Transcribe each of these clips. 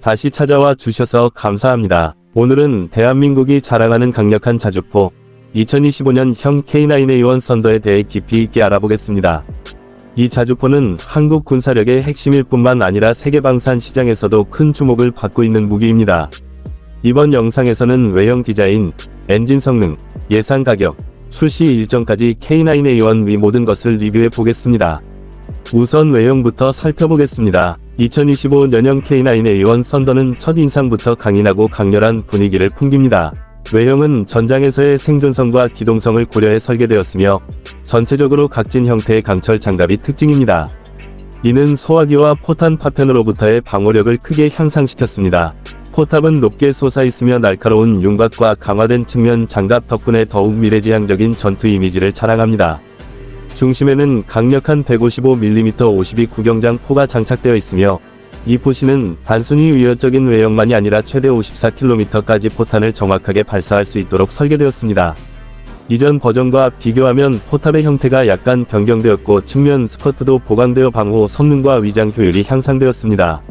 다시 찾아와 주셔서 감사합니다. 오늘은 대한민국이 자랑하는 강력한 자주포 2025년 형 K9A1 썬더에 대해 깊이 있게 알아보겠습니다. 이 자주포는 한국 군사력의 핵심일 뿐만 아니라 세계 방산 시장에서도 큰 주목을 받고 있는 무기입니다. 이번 영상에서는 외형 디자인, 엔진 성능, 예상 가격, 출시 일정까지 K9A1 위 모든 것을 리뷰해 보겠습니다. 우선 외형부터 살펴보겠습니다. 2025년형 K9A1 썬더는 첫 인상부터 강인하고 강렬한 분위기를 풍깁니다. 외형은 전장에서의 생존성과 기동성을 고려해 설계되었으며 전체적으로 각진 형태의 강철 장갑이 특징입니다. 이는 소화기와 포탄 파편으로부터의 방어력을 크게 향상시켰습니다. 포탑은 높게 솟아있으며 날카로운 윤곽과 강화된 측면 장갑 덕분에 더욱 미래지향적인 전투 이미지를 자랑합니다. 중심에는 강력한 155mm 52 구경장 포가 장착되어 있으며 이 포시는 단순히 위협적인 외형만이 아니라 최대 54km까지 포탄을 정확하게 발사할 수 있도록 설계되었습니다. 이전 버전과 비교하면 포탑의 형태가 약간 변경되었고 측면 스커트도 보강되어 방호 성능과 위장 효율이 향상되었습니다.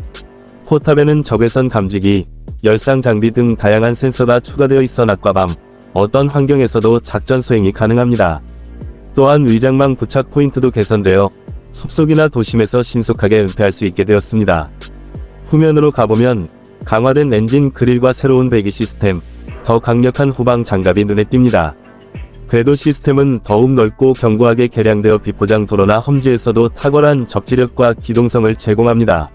포탑에는 적외선 감지기, 열상 장비 등 다양한 센서가 추가되어 있어 낮과 밤, 어떤 환경에서도 작전 수행이 가능합니다. 또한 위장망 부착 포인트도 개선되어 숲속이나 도심에서 신속하게 은폐할 수 있게 되었습니다. 후면으로 가보면 강화된 엔진 그릴과 새로운 배기 시스템, 더 강력한 후방 장갑이 눈에 띕니다. 궤도 시스템은 더욱 넓고 견고하게 개량되어 비포장 도로나 험지에서도 탁월한 접지력과 기동성을 제공합니다.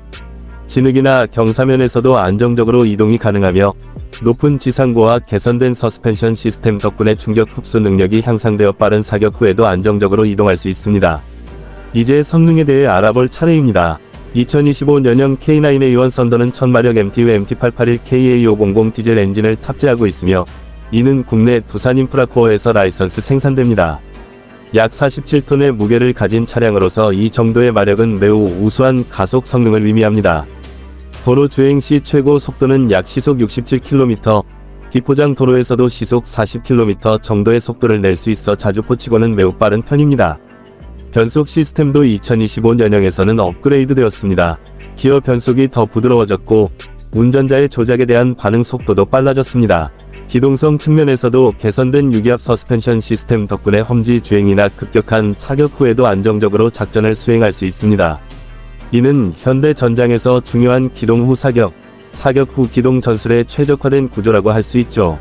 진흙이나 경사면에서도 안정적으로 이동이 가능하며 높은 지상고와 개선된 서스펜션 시스템 덕분에 충격 흡수 능력이 향상되어 빠른 사격 후에도 안정적으로 이동할 수 있습니다. 이제 성능에 대해 알아볼 차례입니다. 2025년형 K9A1 썬더는 1000마력 MTU MT881KA500 디젤 엔진을 탑재하고 있으며 이는 국내 두산 인프라코어에서 라이선스 생산됩니다. 약 47톤의 무게를 가진 차량으로서 이 정도의 마력은 매우 우수한 가속 성능을 의미합니다. 도로 주행 시 최고 속도는 약 시속 67km, 비포장 도로에서도 시속 40km 정도의 속도를 낼 수 있어 자주포치고는 매우 빠른 편입니다. 변속 시스템도 2025년형에서는 업그레이드 되었습니다. 기어 변속이 더 부드러워졌고 운전자의 조작에 대한 반응 속도도 빨라졌습니다. 기동성 측면에서도 개선된 유기압 서스펜션 시스템 덕분에 험지 주행이나 급격한 사격 후에도 안정적으로 작전을 수행할 수 있습니다. 이는 현대 전장에서 중요한 기동 후 사격, 사격 후 기동 전술에 최적화된 구조라고 할 수 있죠.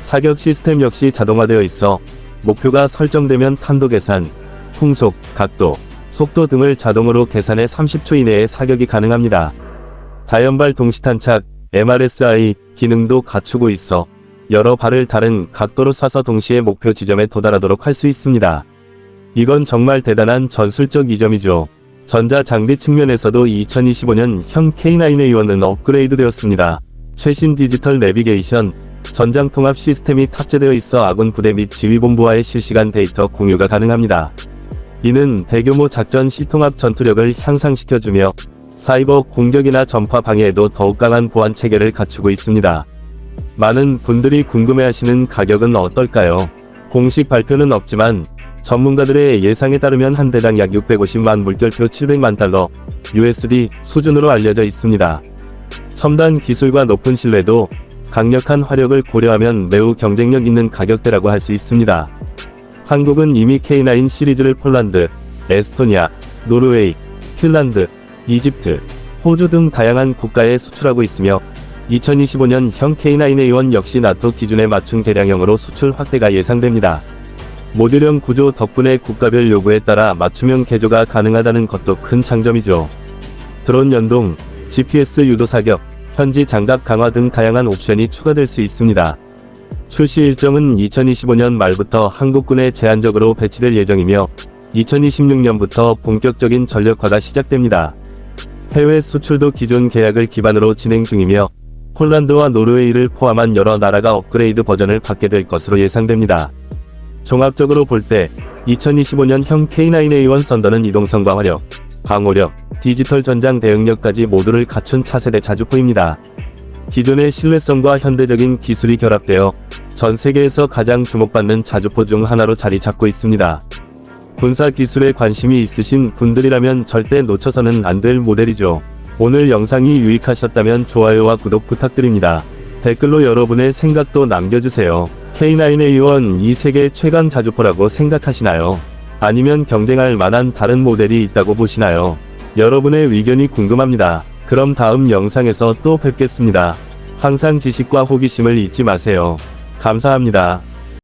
사격 시스템 역시 자동화되어 있어 목표가 설정되면 탄도 계산, 풍속, 각도, 속도 등을 자동으로 계산해 30초 이내에 사격이 가능합니다. 다연발 동시탄착, MRSI 기능도 갖추고 있어 여러 발을 다른 각도로 쏴서 동시에 목표 지점에 도달하도록 할 수 있습니다. 이건 정말 대단한 전술적 이점이죠. 전자 장비 측면에서도 2025년 형 K9A1은 업그레이드 되었습니다. 최신 디지털 내비게이션, 전장 통합 시스템이 탑재되어 있어 아군 부대 및 지휘본부와의 실시간 데이터 공유가 가능합니다. 이는 대규모 작전 시 통합 전투력을 향상시켜주며 사이버 공격이나 전파 방해에도 더욱 강한 보안 체계를 갖추고 있습니다. 많은 분들이 궁금해하시는 가격은 어떨까요? 공식 발표는 없지만 전문가들의 예상에 따르면 한 대당 약 650만 물결표 700만 달러 USD 수준으로 알려져 있습니다. 첨단 기술과 높은 신뢰도 강력한 화력을 고려하면 매우 경쟁력 있는 가격대라고 할 수 있습니다. 한국은 이미 K9 시리즈를 폴란드, 에스토니아, 노르웨이, 핀란드, 이집트, 호주 등 다양한 국가에 수출하고 있으며 2025년 형 K9A1 역시 나토 기준에 맞춘 개량형으로 수출 확대가 예상됩니다. 모듈형 구조 덕분에 국가별 요구에 따라 맞춤형 개조가 가능하다는 것도 큰 장점이죠. 드론 연동, GPS 유도 사격, 현지 장갑 강화 등 다양한 옵션이 추가될 수 있습니다. 출시 일정은 2025년 말부터 한국군에 제한적으로 배치될 예정이며 2026년부터 본격적인 전력화가 시작됩니다. 해외 수출도 기존 계약을 기반으로 진행 중이며 폴란드와 노르웨이를 포함한 여러 나라가 업그레이드 버전을 받게 될 것으로 예상됩니다. 종합적으로 볼 때 2025년형 K9A1 썬더는 이동성과 화력, 방호력, 디지털 전장 대응력까지 모두를 갖춘 차세대 자주포입니다. 기존의 신뢰성과 현대적인 기술이 결합되어 전 세계에서 가장 주목받는 자주포 중 하나로 자리 잡고 있습니다. 군사 기술에 관심이 있으신 분들이라면 절대 놓쳐서는 안 될 모델이죠. 오늘 영상이 유익하셨다면 좋아요와 구독 부탁드립니다. 댓글로 여러분의 생각도 남겨주세요. K9A1 이 세계 최강 자주포라고 생각하시나요? 아니면 경쟁할 만한 다른 모델이 있다고 보시나요? 여러분의 의견이 궁금합니다. 그럼 다음 영상에서 또 뵙겠습니다. 항상 지식과 호기심을 잊지 마세요. 감사합니다.